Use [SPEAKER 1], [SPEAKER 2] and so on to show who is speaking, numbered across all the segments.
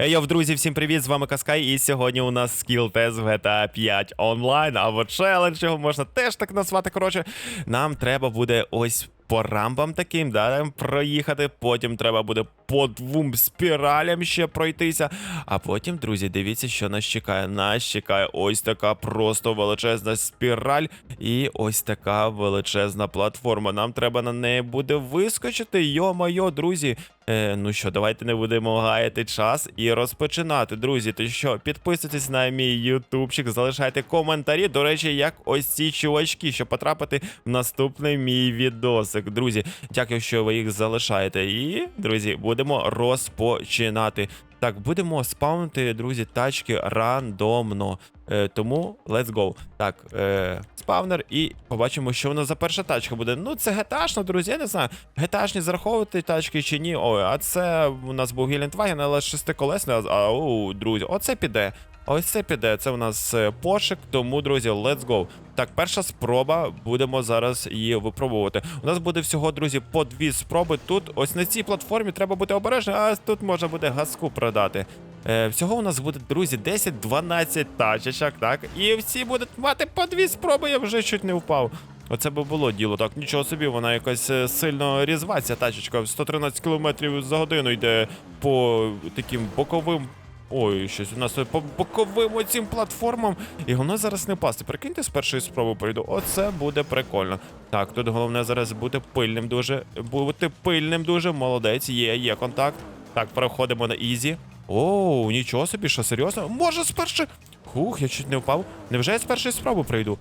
[SPEAKER 1] Ейов, друзі, всім привіт! З вами Каскай, і сьогодні у нас скіл тест в GTA 5 онлайн, або челендж, його можна теж так назвати. Коротше, нам треба буде ось по рампам таким, да, проїхати. Потім треба буде по двом спіралям ще пройтися. А потім, друзі, дивіться, що нас чекає. Нас чекає ось така просто величезна спіраль і ось така величезна платформа. Нам треба на неї буде вискочити. Йо-майо, друзі. Е, ну що, давайте не будемо гаяти час і розпочинати, друзі. То що, підписуйтесь на мій ютубчик, залишайте коментарі. До речі, як ось ці чувачки, щоб потрапити в наступний мій відосик. Друзі, дякую, що ви їх залишаєте. І, друзі, будемо розпочинати. Так, будемо спавнити, друзі, тачки рандомно. Е, тому let's go. Так, е, спавнер, і побачимо, що у нас за перша тачка буде. Ну, це геташно, друзі, я не знаю. Геташні зараховувати тачки чи ні. Ой, а це у нас був Гелендваген, але шестиколесний, а, а у, друзі, оце піде. Ось це піде. Це у нас е, пошик, тому, друзі, let's go. Так, перша спроба, будемо зараз її випробувати. У нас буде всього, друзі, по дві спроби. Тут ось на цій платформі треба бути обережним, а тут можна буде газку продати. Е, всього у нас буде, друзі, 10-12 тачечок, так? І всі будуть мати по дві спроби, я вже чуть не впав. Оце би було діло. Так, нічого собі, вона якась е, сильно різва, ця тачечка. 113 км за годину йде по таким боковим. Ой, щось у нас по боковим оцім платформам. І воно зараз не впасти. Прикиньте, з першої спроби пройду. Оце буде прикольно. Так, тут головне зараз бути пильним дуже. Бути пильним дуже. Молодець, є, є контакт. Так, переходимо на Ізі. Оу, нічого собі, що серйозно? Може з першої. Хух, я чуть не впав. Невже я з першої спроби пройду?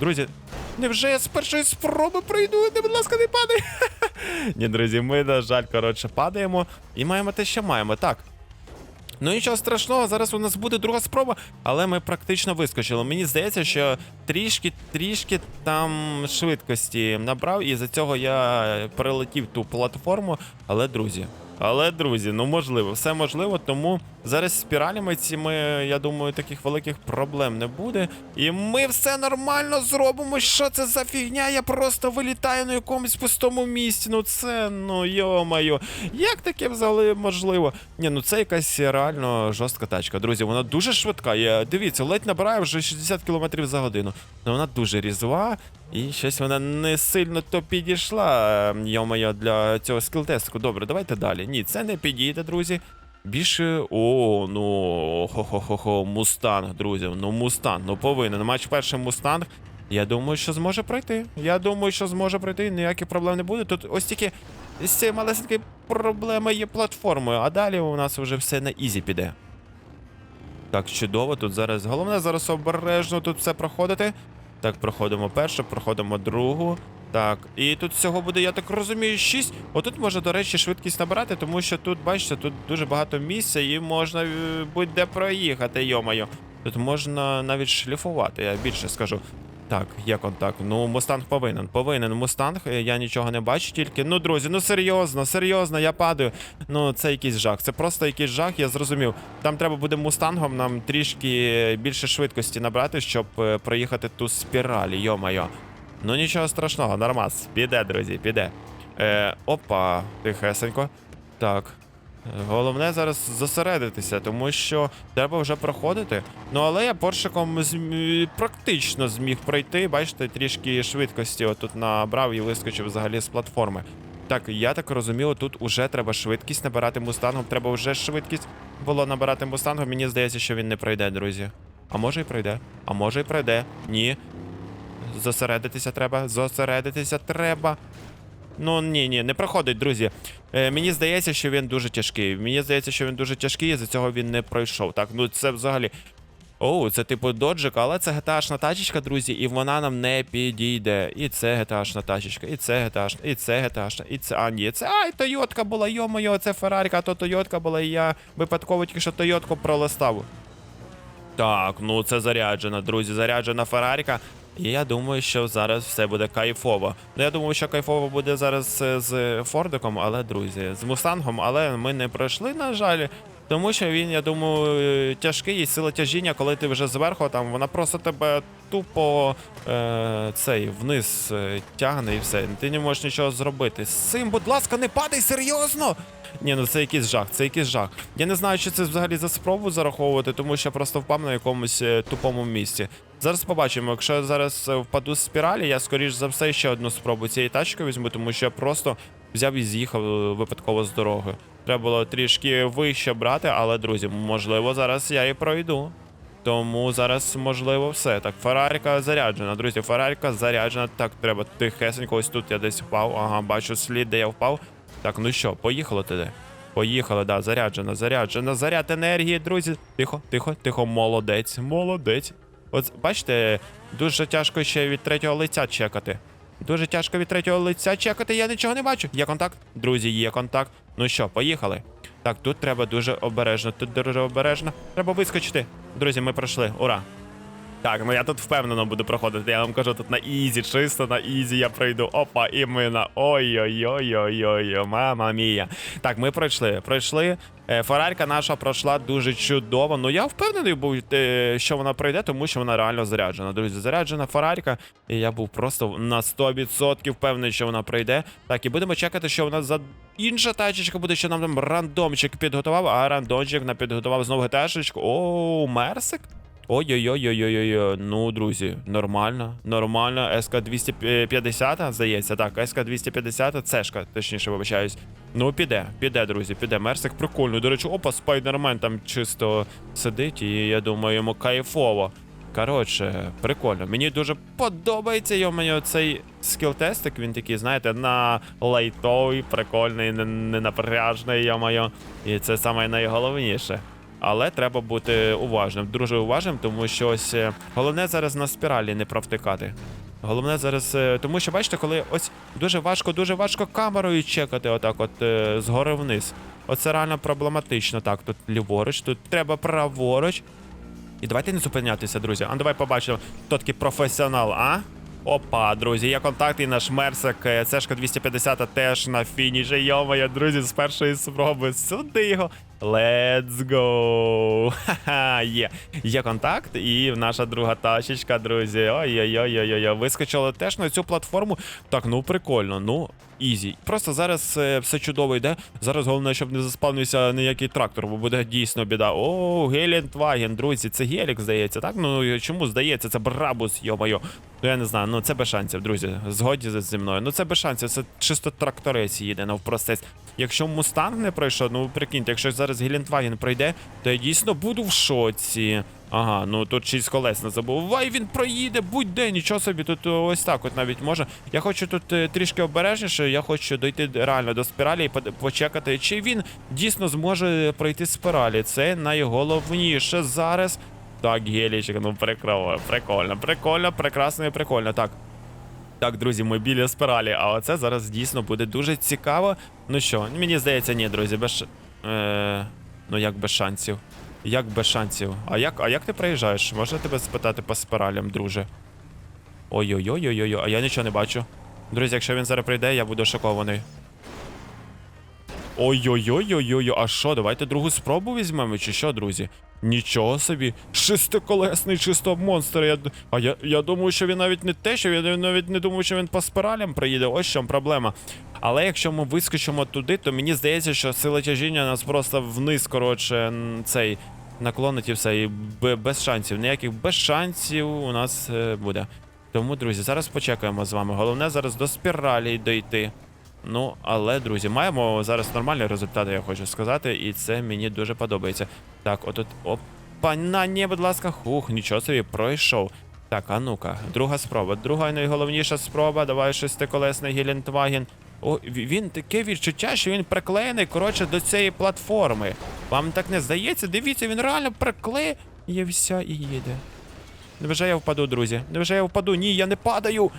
[SPEAKER 1] Друзі, невже я з першої спроби пройду? Не, будь ласка, не падай. Ні, друзі, ми, на жаль, коротше, падаємо і маємо те, що маємо. Так. Ну нічого страшного, зараз у нас буде друга спроба, але ми практично вискочили. Мені здається, що трішки, трішки там швидкості набрав, і за цього я перелетів ту платформу. Але, друзі, але, друзі, ну можливо, все можливо, тому зараз з спіралями цими, я думаю, таких великих проблем не буде. І ми все нормально зробимо. Що це за фігня? Я просто вилітаю на якомусь пустому місці. Ну це, ну йо-моє. Як таке взагалі можливо? Ні, ну це якась реально жорстка тачка. Друзі, вона дуже швидка. Я, дивіться, ледь набирає вже 60 км за годину. Ну вона дуже різва. І щось вона не сильно то підійшла, ем, йо-моє, для цього скіл-тесту. Добре, давайте далі. Ні, це не підійде, друзі. Більше. О, ну хо-хо-хо-хо, мустанг, друзі. Ну, мустанг, ну повинен. Матч перший мустанг. Я думаю, що зможе пройти. Я думаю, що зможе пройти, ніяких проблем не буде. Тут ось тільки з цією малесенькою проблемою є платформою, а далі у нас вже все на ізі піде. Так, чудово, тут зараз. Головне зараз обережно тут все проходити. Так, проходимо першу, проходимо другу. Так, і тут всього буде, я так розумію, 6. Отут можна, до речі, швидкість набирати, тому що тут, бачите, тут дуже багато місця і можна е, будь-де проїхати, йомайо. Тут можна навіть шліфувати, я більше скажу. Так, є контакт. Ну, мустанг повинен. Повинен мустанг. е, Я нічого не бачу тільки. Ну, друзі, ну серйозно, серйозно, я падаю. Ну, це якийсь жах. Це просто якийсь жах, я зрозумів. Там треба буде мустангом нам трішки більше швидкості набрати, щоб е, проїхати ту спіраль, йо-майо. Ну нічого страшного, нормас. Піде, друзі, піде. Е, опа, тихесенько. Так. Головне зараз зосередитися, тому що треба вже проходити. Ну але я поршиком зм... практично зміг пройти. Бачите, трішки швидкості отут набрав і вискочив взагалі з платформи. Так, я так розумію, тут уже треба швидкість набирати мустангом. Треба вже швидкість було набирати мустангом. Мені здається, що він не пройде, друзі. А може і пройде. А може і пройде. Ні. Зосередитися треба. Зосередитися треба. Ну ні, ні, не проходить, друзі. Е, мені здається, що він дуже тяжкий. Мені здається, що він дуже тяжкий, і за цього він не пройшов. Так, ну це взагалі. Оу, це типу доджик, але це GTA-шна тачечка, друзі, і вона нам не підійде. І це GTA-шна тачечка, і це GTA-шна, і це GTA-шна, і це. А, ні, це. Ай, Тойотка була, йо-моє, це Ферраріка, а то Тойотка була, і я випадково тільки що Тойотку пролистав. Так, ну це заряджена, друзі, заряджена Ферраріка. І я думаю, що зараз все буде кайфово. Ну я думаю, що кайфово буде зараз е, з Фордиком, але друзі, з Мустангом, але ми не пройшли, на жаль. Тому що він, я думаю, е, тяжкий і сила тяжіння, коли ти вже зверху, там вона просто тебе тупо е, цей вниз е, тягне і все. Ти не можеш нічого зробити. З цим, будь ласка, не падай серйозно! Ні, ну це якийсь жах, це якийсь жах. Я не знаю, чи це взагалі за спробу зараховувати, тому що я просто впав на якомусь е, тупому місці. Зараз побачимо, якщо я зараз е, впаду з спіралі, я скоріш за все ще одну спробу цієї тачки візьму, тому що я просто взяв і з'їхав е, випадково з дороги. Треба було трішки вище брати, але друзі, можливо, зараз я і пройду. Тому зараз можливо все. Так, Ферраріка заряджена. Друзі, Ферраріка заряджена. Так, треба тихесенько. Ось тут я десь впав. Ага, бачу слід, де я впав. Так, ну що, поїхали туди. Поїхали, да, заряджена, заряджена. Заряд енергії, друзі. Тихо, тихо, тихо, молодець, молодець. От бачите, дуже тяжко ще від третього лиця чекати. Дуже тяжко від третього лиця чекати, я нічого не бачу. Є контакт? Друзі, є контакт. Ну що, поїхали. Так, тут треба дуже обережно, тут дуже обережно. Треба вискочити. Друзі, ми пройшли. Ура! Так, ну я тут впевнено буду проходити. Я вам кажу, тут на ізі, чисто на ізі я пройду. Опа, і ми на ой-ой-ой-ой-ой, мама мія. Так, ми пройшли. Пройшли. Е, наша пройшла дуже чудово. Ну я впевнений був, е, що вона пройде, тому що вона реально заряджена. Друзі, заряджена Феррарка. І я був просто на 100% впевнений, що вона пройде. Так, і будемо чекати, що вона за інша тачечка буде, що нам там рандомчик підготував, а рандомчик нам підготував знову геташечку. О, Мерсик. Ой-ой-ой-ой-ой-ой. Ну, друзі, нормально, нормально. СК-250, здається, так, СК-250, цешка, точніше, вибачаюсь. Ну, піде, піде, друзі, піде. Мерсик прикольний. До речі, опа, спайдермен там чисто сидить, і я думаю, йому кайфово. Коротше, прикольно. Мені дуже подобається йому цей скіл-тестик. Він такий, знаєте, на лайтовий, прикольний, не, не напряжний, йо-моє. І це саме найголовніше. Але треба бути уважним, дуже уважним, тому що ось е, головне зараз на спіралі не провтикати. Головне зараз, е, тому що бачите, коли ось дуже важко, дуже важко камерою чекати, отак, от е, згори вниз. Оце реально проблематично. Так, тут ліворуч, тут треба праворуч. І давайте не зупинятися, друзі. А ну, давай побачимо, хто такий професіонал, а? Опа, друзі, є контакт і наш Мерсик, цешка 250 теж на фініші. Йомає, друзі, з першої спроби. Сюди його. Let's go! Ха-ха, є. Є контакт, і наша друга тачечка, друзі. Ой-ой-ой-ой-ой. Вискочили теж на цю платформу. Так, ну прикольно, ну. Ізі. Просто зараз е, все чудово йде. Зараз головне, щоб не заспавнився ніякий трактор, бо буде дійсно біда. О, Гелендваген, друзі, це Гелік, здається, так? Ну чому здається, це Брабус, йо-моє. Ну я не знаю, ну це без шансів, друзі. Згоді зі мною. Ну це без шансів, це чисто тракторець їде навпростець. Якщо Мустанг не пройшов, ну прикиньте, якщо зараз Гелендваген пройде, то я дійсно буду в шоці. Ага, ну тут шість колес не забувай, він проїде, будь-де, нічого собі, тут ось так от навіть може. Я хочу тут е, трішки обережніше, я хочу дойти реально до спіралі і почекати, чи він дійсно зможе пройти спіралі. Це найголовніше зараз. Так, гелічик, ну прикольно, прикольно, прикольно, прекрасно і прикольно. Так. Так, друзі, ми біля спіралі, а оце зараз дійсно буде дуже цікаво. Ну що, мені здається, ні, друзі, без. Е... Ну як без шансів? Як без шансів? А як, а як ти проїжджаєш? Можна тебе спитати по спиралям, друже? Ой-ой-ой-ой-ой, а я нічого не бачу. Друзі, якщо він зараз прийде, я буду шокований. Ой-ой-ой-ой-ой, а що, давайте другу спробу візьмемо, чи що, друзі? Нічого собі. Шестиколесний чисто монстр. Я, а я, я думаю, що він навіть не те, що він навіть не думаю, що він по спиралям приїде. Ось чому проблема. Але якщо ми вискочимо туди, то мені здається, що сила тяжіння нас просто вниз, коротше, цей наклонить і все. І без шансів. Ніяких без шансів у нас е, буде. Тому, друзі, зараз почекаємо з вами. Головне зараз до спіралі дойти. Ну, але, друзі, маємо зараз нормальні результати, я хочу сказати, і це мені дуже подобається. Так, отут. Опа, на ні, будь ласка, хух, нічого собі, пройшов. Так, а ну-ка, друга спроба. Друга найголовніша спроба. Давай шестиколесний Гелендваген. О, він таке відчуття, що він приклеєний, коротше, до цієї платформи. Вам так не здається? Дивіться, він реально приклеївся і їде. Невже я впаду, друзі? Невже я впаду? Ні, я не падаю.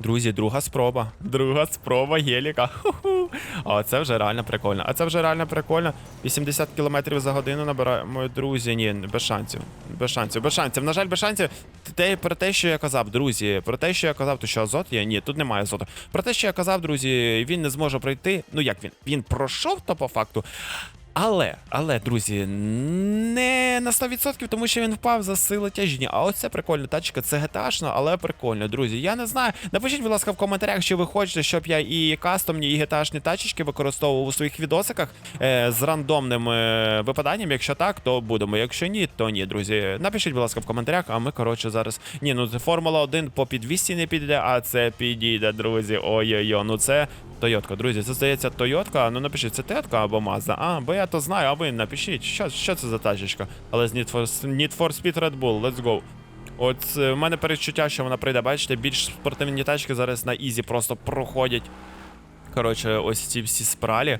[SPEAKER 1] Друзі, друга спроба. Друга спроба геліка. Ху-ху. А це вже реально прикольно. А це вже реально прикольно. 80 км за годину набираємо, друзі. Ні, без шансів. Без шансів, без шансів. На жаль, без шансів. Те, про те, що я казав, друзі. Про те, що я казав, то що азот є? Ні, тут немає азоту. Про те, що я казав, друзі, він не зможе пройти. Ну як він? Він пройшов то по факту. Але, але, друзі, не на 100%, тому що він впав за сили тяжіння. А оце прикольна тачка, це GTA-шна, але прикольно, друзі. Я не знаю. Напишіть, будь ласка, в коментарях, що ви хочете, щоб я і кастомні, і GTA-шні тачечки використовував у своїх відосиках е, з рандомним е, випаданням. Якщо так, то будемо. Якщо ні, то ні, друзі. Напишіть, будь ласка, в коментарях, а ми, коротше, зараз. Ні, ну це Формула 1 по під 200 не підійде, а це підійде, друзі. Ой-ой-ой, ну це. Тойотка, друзі, це здається Тойотка. Ну напишіть, це Тетка або Mazda. А, бо я то знаю, а ви напишіть, що, що це за тачечка. Але з Need for, Need for Speed Red Bull, let's go. От е, в мене передчуття, що вона прийде, бачите, більш спортивні тачки зараз на ізі просто проходять. Коротше, ось ці всі спралі.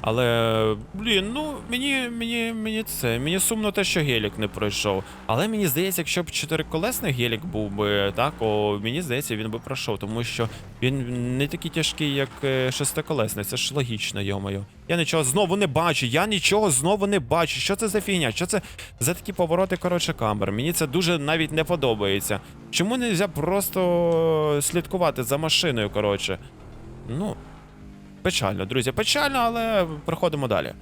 [SPEAKER 1] Але, блін, ну мені мені, мені це. Мені сумно те, що гелік не пройшов. Але мені здається, якщо б чотириколесний гелік був би, так, о, мені здається, він би пройшов, тому що він не такий тяжкий, як е, шестиколесний. Це ж логічно, йомою. Я нічого знову не бачу, я нічого знову не бачу. Що це за фігня? Що це за такі повороти, коротше, камер? Мені це дуже навіть не подобається. Чому не можна просто слідкувати за машиною, коротше? Ну, Печально, друзі, печально, але проходимо далі.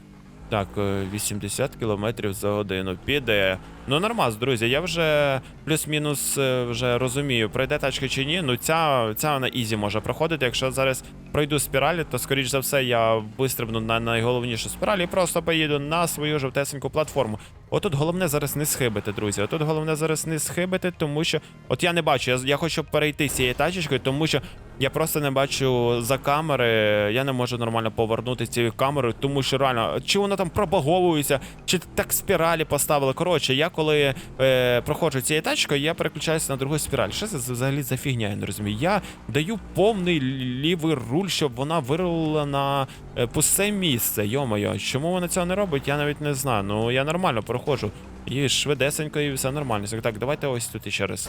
[SPEAKER 1] Так, е, 80 км за годину піде. Ну, нормас, друзі, я вже плюс-мінус е, вже розумію, пройде тачка чи ні. Ну, ця, ця на ізі може проходити. Якщо зараз пройду спіралі, то скоріш за все я вистрибну на найголовнішу спіраль і просто поїду на свою жовтесеньку платформу. Отут головне зараз не схибити, друзі. Отут головне зараз не схибити, тому що. От я не бачу, я, я хочу перейти цією тачечкою, тому що я просто не бачу за камери. Я не можу нормально повернути цією камерою, тому що реально, чи вона там пробаговується, чи так спіралі поставили. Коротше, я коли е, проходжу цією тачкою, я переключаюся на другу спіраль. Що це взагалі за фігня? Я не розумію. Я даю повний лівий руль, щоб вона вирулила на е, пусте місце. Йо-моє, чому вона цього не робить, я навіть не знаю. Ну я нормально проходжу. І швидесенько, і все нормально. Так, давайте ось тут іще раз.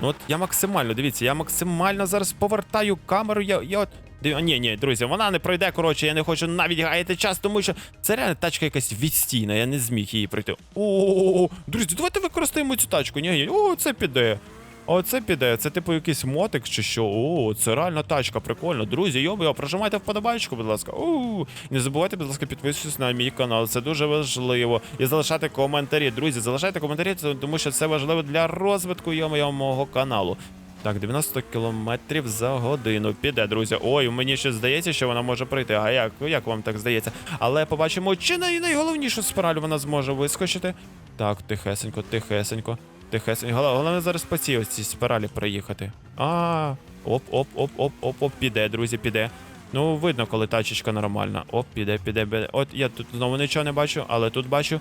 [SPEAKER 1] Ну от я максимально, дивіться, я максимально зараз повертаю камеру. Я, я от. Ні, ні, друзі, вона не пройде. Коротше, я не хочу навіть гаяти час, тому що це реально тачка якась відстійна, я не зміг її пройти. О, друзі, давайте використаємо цю тачку. Ні, ні, о, це піде. Оце піде, це типу якийсь мотик чи що. О, це реальна тачка, прикольно. Друзі, йобо, прожимайте вподобайку, будь ласка. У, не забувайте, будь ласка, підписуватися на мій канал. Це дуже важливо. І залишати коментарі. Друзі, залишайте коментарі, тому що це важливо для розвитку йо мого каналу. Так, 90 кілометрів за годину. Піде, друзі. Ой, мені щось здається, що вона може прийти. А як? Як вам так здається? Але побачимо, чи най- найголовнішу спираль вона зможе вискочити. Так, тихесенько, тихесенько. Тихесенько. Головне зараз по цій ось цій приїхати. А, оп, оп, оп, оп, оп, оп, піде, друзі, піде. Ну, видно, коли тачечка нормальна. Оп, піде, піде, піде. От я тут знову нічого не бачу, але тут бачу.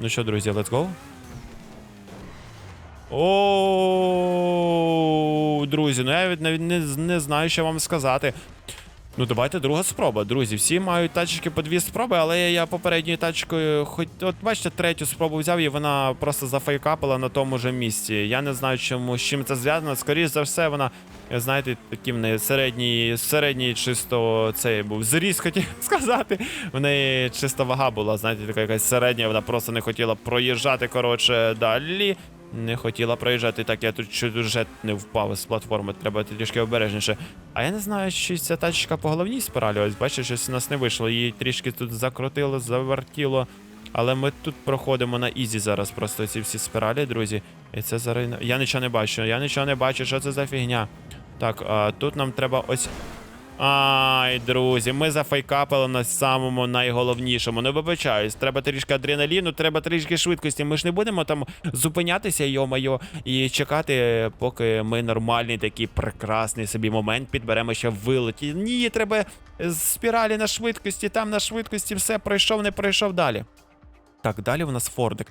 [SPEAKER 1] Ну що, друзі, let's go. О, друзі, ну я навіть не, не знаю, що вам сказати. Ну, давайте друга спроба, друзі. Всі мають тачки по дві спроби, але я попередньою тачкою, хоч от бачите, третю спробу взяв і вона просто зафейкапила на тому же місці. Я не знаю, чому з чим це зв'язано. Скоріше за все, вона, знаєте, такий в неї середній, середній чисто цей був зріз, хотів сказати. В неї чиста вага була, знаєте, така якась середня, вона просто не хотіла проїжджати, коротше, далі. Не хотіла проїжджати, так я тут вже не впав з платформи, треба трішки обережніше. А я не знаю, чи ця тачка по головній спиралі, ось бачиш, щось у нас не вийшло. Її трішки тут закрутило, завертіло. Але ми тут проходимо на ізі зараз просто ці всі спіралі, друзі. І це зараз. Я нічого не бачу, я нічого не бачу, що це за фігня. Так, а тут нам треба ось. Ай, друзі, ми зафейкапили на самому найголовнішому. Не вибачаюсь, треба трішки адреналіну, треба трішки швидкості. Ми ж не будемо там зупинятися, йо-майо, і чекати, поки ми нормальний такий прекрасний собі момент підберемо ще вилеті. Ні, треба з спіралі на швидкості, там на швидкості все пройшов, не пройшов далі. Так, далі у нас Фордик.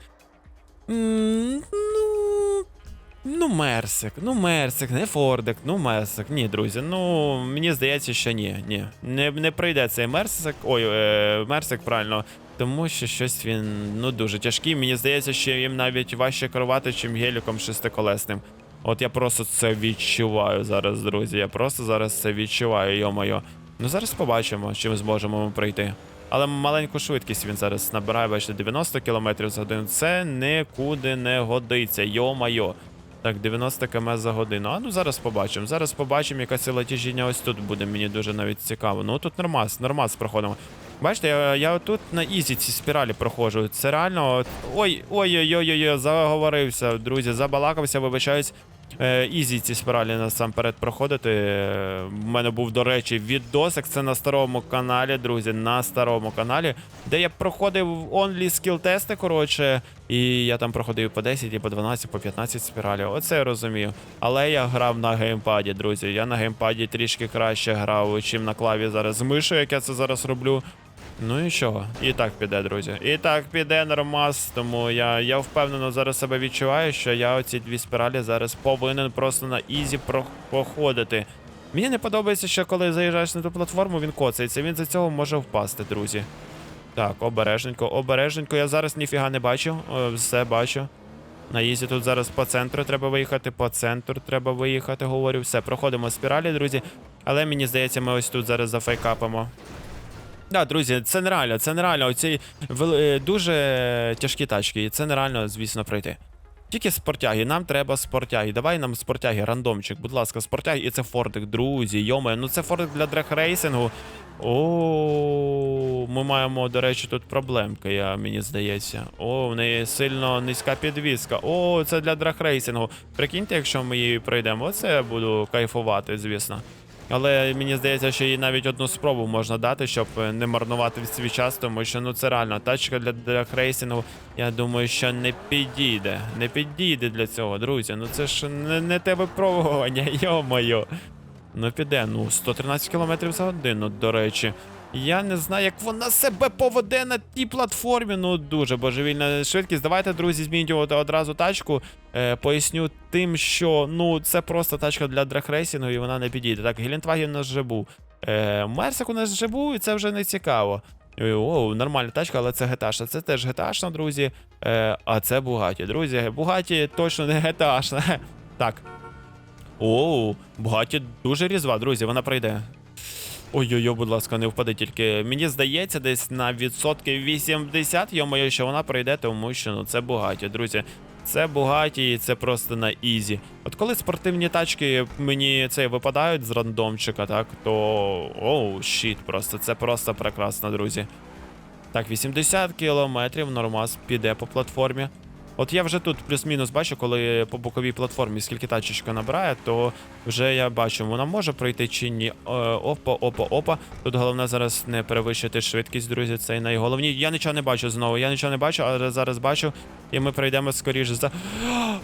[SPEAKER 1] Ну. Мерсик, ну Мерсик, не Фордик, ну Мерсик. Ні, друзі, ну мені здається, що ні. Ні. Не, не прийде цей Мерсик. Ой, е, Мерсик, правильно. Тому що щось він ну дуже тяжкий. Мені здається, що їм навіть важче керувати, чим геліком шестиколесним. От я просто це відчуваю зараз, друзі. Я просто зараз це відчуваю, йо-моє. Ну зараз побачимо, чи ми зможемо ми пройти. Але маленьку швидкість він зараз набирає, бачите, 90 км за годину. Це нікуди не годиться, йо-майо. Так, 90 км за годину. А ну зараз побачимо. Зараз побачимо, яка сила тяжіння ось тут буде. Мені дуже навіть цікаво. Ну тут нормас, нормас проходимо. Бачите, я, я тут на ізі ці спіралі проходжу. Це реально. Ой, ой-ой-ой, заговорився, друзі, забалакався, вибачаюсь. Е, ізі ці спіралі насамперед проходити. Е, В мене був, до речі, відосик. Це на старому каналі, друзі, на старому каналі, де я проходив онлі скіл тести, коротше. І я там проходив по 10, і по 12, по 15 спіралів. Оце я розумію. Але я грав на геймпаді, друзі. Я на геймпаді трішки краще грав, чим на клаві зараз з мишою, як я це зараз роблю. Ну і що? І так піде, друзі. І так піде нормас. Тому я, я впевнено зараз себе відчуваю, що я оці дві спіралі зараз повинен просто на ізі про- проходити. Мені не подобається, що коли заїжджаєш на ту платформу, він коцається. Він за цього може впасти, друзі. Так, обережненько, обережненько. Я зараз ніфіга не бачу. Все бачу. На ізі тут зараз по центру треба виїхати, по центру треба виїхати, говорю. Все, проходимо спіралі, друзі. Але мені здається, ми ось тут зараз зафейкапимо. Да, друзі, це нереально, це нереально. Оці е, дуже тяжкі тачки, і це нереально, звісно, пройти. Тільки спортяги, нам треба спортяги. Давай нам спортяги, рандомчик, будь ласка, спортяги, і це фордик, друзі. Йоме, ну це фордик для дрехрейсингу. О, ми маємо, до речі, тут проблемки, я, мені здається. О, в неї сильно низька підвіска. О, це для драхрейсингу. Прикиньте, якщо ми її пройдемо, оце я буду кайфувати, звісно. Але мені здається, що їй навіть одну спробу можна дати, щоб е, не марнувати свій час, тому що ну це реально тачка для драгрейсингу, я думаю, що не підійде. Не підійде для цього, друзі. Ну це ж не, не те випробування, йо-моє. Ну піде, ну 113 км за годину, до речі. Я не знаю, як вона себе поведе на тій платформі. Ну дуже божевільна швидкість. Давайте, друзі, змінювати одразу тачку. Е, поясню тим, що ну це просто тачка для драгрейсінгу і вона не підійде. Так, Гелендваген у нас вже був. Е, Мерсик у нас вже був, і це вже не цікаво. Е, О, нормальна тачка, але це GTA. Це теж GTA, друзі. Е, а це Бугаті. Друзі, Бугаті точно не GTA. Так. О, Бугаті дуже різва, друзі, вона пройде. Ой-ой-ой, будь ласка, не впади тільки. Мені здається, десь на відсотки 80, йо-моє, що вона пройде, тому що ну це Бугаті, друзі. Це Бугаті, і це просто на ізі. От коли спортивні тачки мені це випадають з рандомчика, так, то оу, щіт, просто це просто прекрасно, друзі. Так, 80 кілометрів, нормас піде по платформі. От я вже тут плюс-мінус бачу, коли по боковій платформі скільки тачечка набирає, то вже я бачу, вона може пройти чи ні. Е, Опа, опа, опа. Тут головне зараз не перевищити швидкість, друзі. Це найголовніше. Я нічого не бачу знову. Я нічого не бачу, але зараз бачу. І ми пройдемо скоріше за.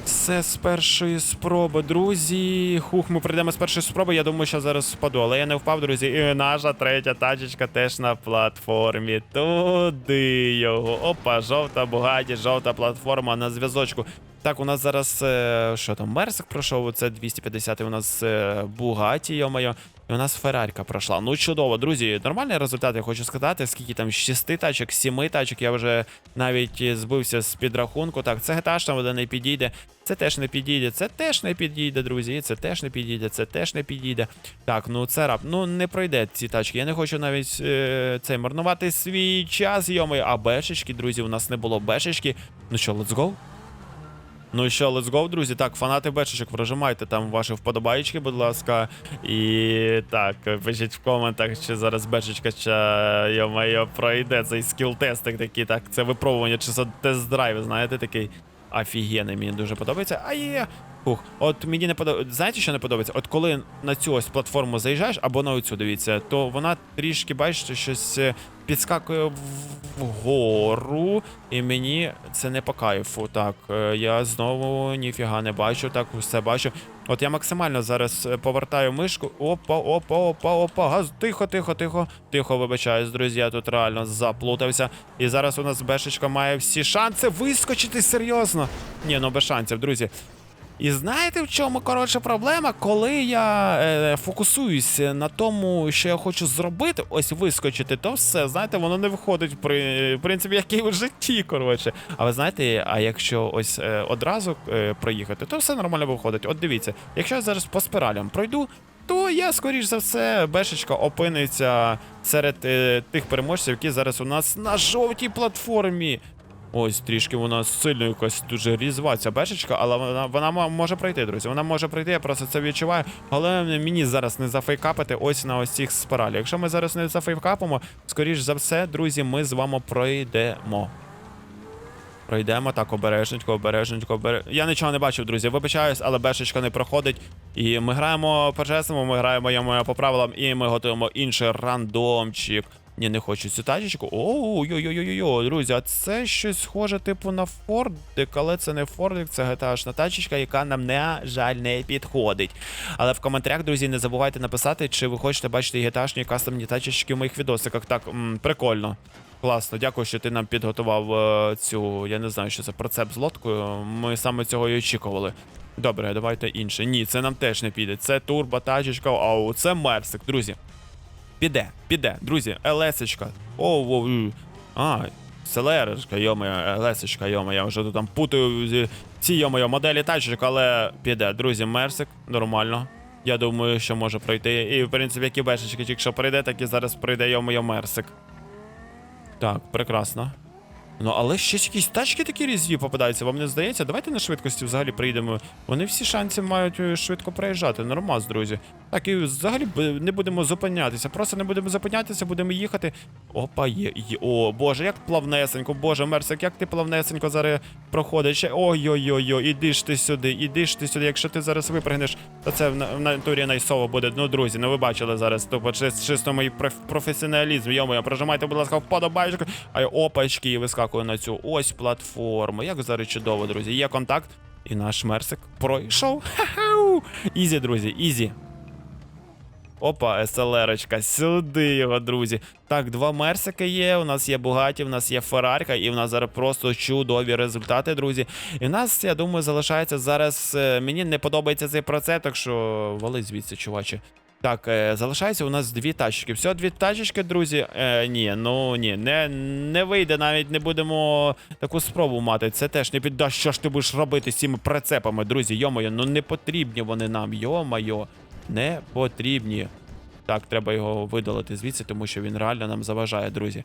[SPEAKER 1] Все з першої спроби, друзі. Хух, ми пройдемо з першої спроби. Я думаю, що зараз впаду. Але я не впав, друзі. І наша третя тачечка теж на платформі. Туди його. Опа, жовта бугаті, жовта платформа на зв'язочку. Так, у нас зараз е, що там, Мерсик пройшов, це 250-й у нас е, Бугаті, йомайо. І у нас Феррарька пройшла. Ну чудово, друзі. Нормальний результат, я хочу сказати. Скільки там 6 тачок, 7 тачок. Я вже навіть е, збився з підрахунку. Так, це GTA, вона не підійде. Це теж не підійде, це теж не підійде, друзі. Це теж не підійде, це теж не підійде. Так, ну це раб. Ну не пройде ці тачки. Я не хочу навіть е, цей марнувати свій час, йомаю. А бешечки, друзі, у нас не було бешечки. Ну що, let's go? Ну що, let's go, друзі. Так, фанати бешечок, прожимайте там ваші вподобайки, будь ласка. І так, пишіть в коментах, чи зараз бешечка, чи йо-моє, пройде цей скіл-тестик такий, так, це випробування, чи це тест-драйв, знаєте, такий. Офігенний, мені дуже подобається. А є. Фух, от мені не подобається. Знаєте, що не подобається? От коли на цю ось платформу заїжджаєш, або на оцю дивіться, то вона трішки, бачите, щось е, підскакує вгору, і мені це не по кайфу. Так, е, я знову ніфіга не бачу, так все бачу. От я максимально зараз е, повертаю мишку. Опа, опа, опа, опа. Газ. Тихо, тихо, тихо. Тихо, вибачаюсь, друзі, я тут реально заплутався. І зараз у нас бешечка має всі шанси вискочити серйозно. Ні, ну без шансів, друзі. І знаєте, в чому коротше проблема? Коли я е, фокусуюсь на тому, що я хочу зробити, ось вискочити, то все, знаєте, воно не виходить при в принципі, як і в житті. Коротше. А ви знаєте, а якщо ось е, одразу е, проїхати, то все нормально виходить. От дивіться, якщо я зараз по спиралям пройду. То я, скоріш за все, бешечка опиниться серед е, тих переможців, які зараз у нас на жовтій платформі. Ось трішки вона сильно якась дуже різва ця бешечка, але вона, вона може пройти, друзі. Вона може пройти, я просто це відчуваю. Але мені зараз не зафейкапити ось на ось цих спиралі. Якщо ми зараз не зафейкапимо, скоріш за все, друзі, ми з вами пройдемо. Пройдемо так обережненько, обережненько, обере... Я нічого не бачив, друзі. Вибачаюсь, але бешечка не проходить. І ми граємо по-чесному, ми граємо я маю по правилам, і ми готуємо інший рандомчик. Ні, не хочу цю тачечку. Ой-ой-ой-ой-ой, друзі, а це щось схоже, типу, на Фордик, але це не Фордик, це GTA-шна тачечка, яка нам, на жаль, не підходить. Але в коментарях, друзі, не забувайте написати, чи ви хочете бачити GTA-шні кастомні тачечки в моїх відосиках. Так, м, прикольно. Класно, дякую, що ти нам підготував е, цю, я не знаю, що це процеп з лодкою. Ми саме цього і очікували. Добре, давайте інше. Ні, це нам теж не піде. Це турбо, тачечка, ау, це мерсик, друзі. Піде, піде, друзі, елесечка. Оу, а, селерочка, йомоя, елесечка, йома, я вже тут там путаю ці йомоя моделі тачечок, але піде. Друзі, мерсик, нормально. Я думаю, що може пройти. І, в принципі, які бешечки, якщо прийде, так і зараз прийде йомоя мерсик. Так, прекрасно. Ну, але ще якісь тачки такі різні попадаються, вам не здається? Давайте на швидкості взагалі прийдемо. Вони всі шанси мають е, швидко проїжджати. Нормас, друзі. Так, і взагалі не будемо зупинятися. Просто не будемо зупинятися, будемо їхати. Опа, є, є. О, боже, як плавнесенько, боже, Мерсик, як ти плавнесенько зараз проходиш. Ой-ой-ой, іди ж ти сюди, іди ж ти сюди. Якщо ти зараз випригнеш, то це в, в натурі найсово буде. Ну, друзі, ну ви бачили зараз. Тобто, чис- чисто мій проф- професіоналізм. Йомоя, прожимайте, будь ласка, вподобайку. А я опачки і вискакую на цю ось платформу. Як зараз чудово, друзі. Є контакт. І наш Мерсик пройшов. Ха-хау! Ізі, друзі, ізі. Опа, СЛРочка, сюди його, друзі. Так, два мерсики є. У нас є Бугаті, у нас є Феррарка, і в нас зараз просто чудові результати, друзі. І в нас, я думаю, залишається зараз. е, Мені не подобається цей процес, так що вали звідси, чувачі. Так, е, залишається у нас дві тачки. Все, дві тачечки, друзі. Е, ні, ну ні, не, не вийде, навіть не будемо таку спробу мати. Це теж не піддасть, що ж ти будеш робити з цими прицепами, друзі. Йомайо, ну не потрібні вони нам, йомайо, не потрібні. Так, треба його видалити звідси, тому що він реально нам заважає, друзі.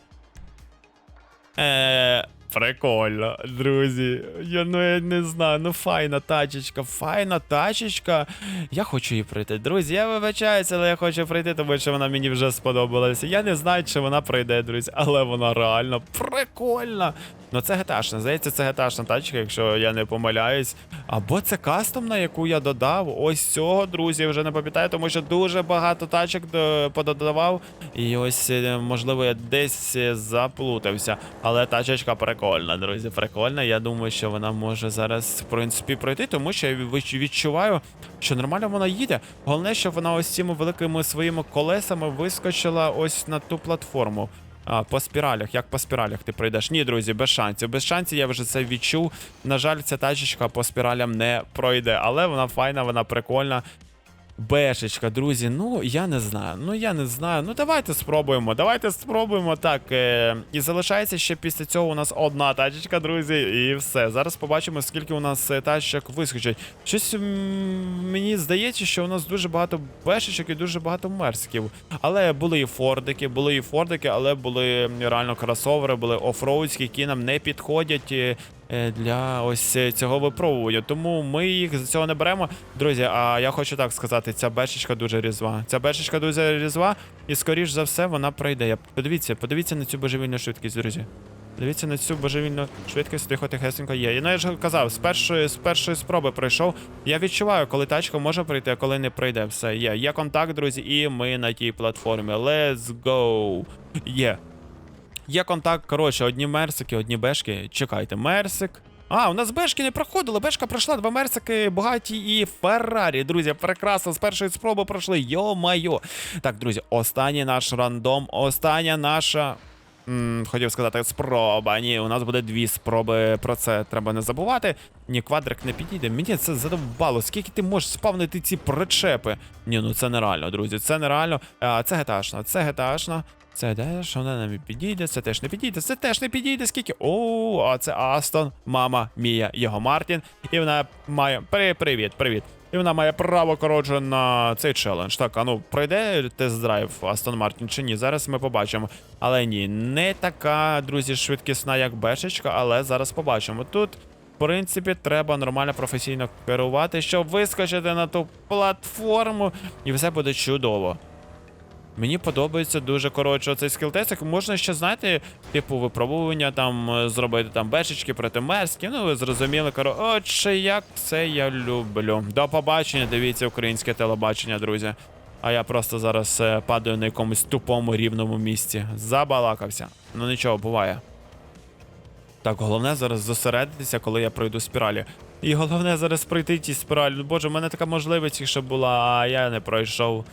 [SPEAKER 1] Е, прикольно, друзі. Я ну я не знаю, ну файна тачечка, файна тачечка. Я хочу її пройти. Друзі, я вибачаюся, але я хочу пройти, тому що вона мені вже сподобалася. Я не знаю, чи вона пройде, друзі, але вона реально прикольна. Ну це геташна, здається, це геташна тачка, якщо я не помиляюсь. Або це кастомна, яку я додав. Ось цього, друзі, я вже не пам'ятаю, тому що дуже багато тачок пододавав. І ось, е, можливо, я десь е, заплутався. Але тачечка прикольна, друзі, прикольна. Я думаю, що вона може зараз, в принципі, пройти, тому що я відчуваю, що нормально вона їде. Головне, щоб вона ось цими великими своїми колесами вискочила ось на ту платформу. А, по спіралях, як по спіралях ти пройдеш? Ні, друзі, без шансів. Без шансів я вже це відчув. На жаль, ця тачечка по спіралям не пройде, але вона файна, вона прикольна. Бешечка, друзі, ну я не знаю. Ну я не знаю. Ну давайте спробуємо. Давайте спробуємо так. Е- і залишається ще після цього у нас одна тачечка, друзі, і все. Зараз побачимо, скільки у нас е, тачок вискочить. Щось мені здається, що у нас дуже багато бешечок і дуже багато мерсиків. Але були і фордики, були і фордики, але були реально кросовери, були офроудські, які нам не підходять. Е, Для ось цього випробування. Тому ми їх з цього не беремо. Друзі, а я хочу так сказати, ця бешечка дуже різва. Ця бешечка дуже різва, і скоріш за все вона пройде. Подивіться, подивіться на цю божевільну швидкість, друзі. Дивіться на цю божевільну швидкість, тихо тихесенько є. І ну я ж казав, з першої, з першої спроби пройшов. Я відчуваю, коли тачка може пройти, а коли не пройде. Все, є. Є контакт, друзі, і ми на тій платформі. Let's go. Є. Є контакт, коротше, одні мерсики, одні бешки. Чекайте, мерсик. А, у нас бешки не проходили. Бешка пройшла, два мерсики, Бугаті і Феррарі. Друзі, прекрасно, з першої спроби пройшли. Йо-майо. Так, друзі, останній наш рандом, остання наша. Хотів сказати, спроба. Ні, у нас буде дві спроби. Про це треба не забувати. Ні, квадрик не підійде. Мені це задовбало. Скільки ти можеш спавнити ці причепи? Ні, ну це нереально, друзі. Це нереально. А, це геташна, це геташна. Це теж вона не підійде, це теж не підійде, це теж не підійде. Скільки. О, а це Астон, мама Мія, його Мартін. І вона має. При, привіт, привіт. І вона має право, коротше, на цей челендж. Так, а ну пройде тест-драйв Астон Мартін чи ні? Зараз ми побачимо. Але ні, не така, друзі, швидкісна, як бешечка, але зараз побачимо. Тут, в принципі, треба нормально професійно керувати, щоб вискочити на ту платформу, і все буде чудово. Мені подобається дуже коротше цей скілтесик. Можна ще, знаєте, типу випробування там е, зробити там бешечки проти мерські. Ну, ви зрозуміли, коро. Отже, як це я люблю. До побачення, дивіться українське телебачення, друзі. А я просто зараз е, падаю на якомусь тупому рівному місці. Забалакався. Ну нічого, буває. Так, головне зараз зосередитися, коли я пройду спіралі. І головне зараз пройти ті спіралі. Боже, в мене така можливість ще була, а я не пройшов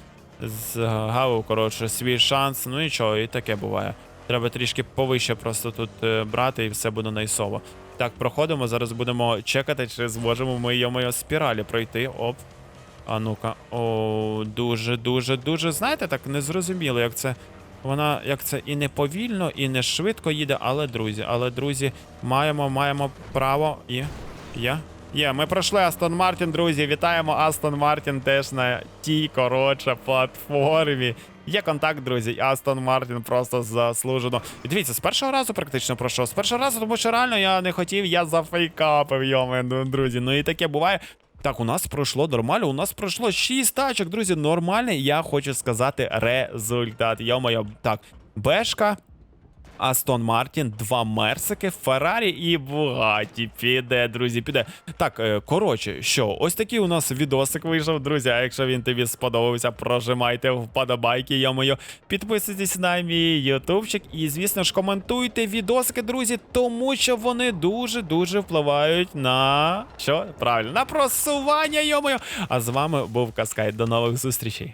[SPEAKER 1] з Гаву, коротше, свій шанс. Ну нічого, і таке буває. Треба трішки повище просто тут е, брати і все буде найсово. Так, проходимо. Зараз будемо чекати, чи зможемо ми йому спіралі пройти. Оп. А ну-ка. О, дуже, дуже, дуже. Знаєте, так незрозуміло, як це. Вона як це і не повільно, і не швидко їде, але друзі, але друзі, маємо, маємо право і. Є? Є, ми пройшли Астон Мартін, друзі. Вітаємо Астон Мартін теж на тій коротше платформі. Є контакт, друзі. Астон Мартін просто заслужено. І дивіться, з першого разу практично пройшов. З першого разу, тому що реально я не хотів, я зафейкапив, йоме, ну, друзі. Ну і таке буває. Так, у нас пройшло нормально. У нас пройшло 6 тачок, друзі. Нормальний, я хочу сказати, результат. Йо-моє, так, Бешка. Астон Мартін, два Мерсики, Феррарі і Бугаті. Піде, друзі, піде. Так, е, коротше, що, ось такий у нас відосик вийшов, друзі. А якщо він тобі сподобався, прожимайте вподобайки, йомою. Підписуйтесь на мій ютубчик і, звісно ж, коментуйте відосики, друзі, тому що вони дуже-дуже впливають на що? Правильно, на просування, йомою. А з вами був Каскай. До нових зустрічей.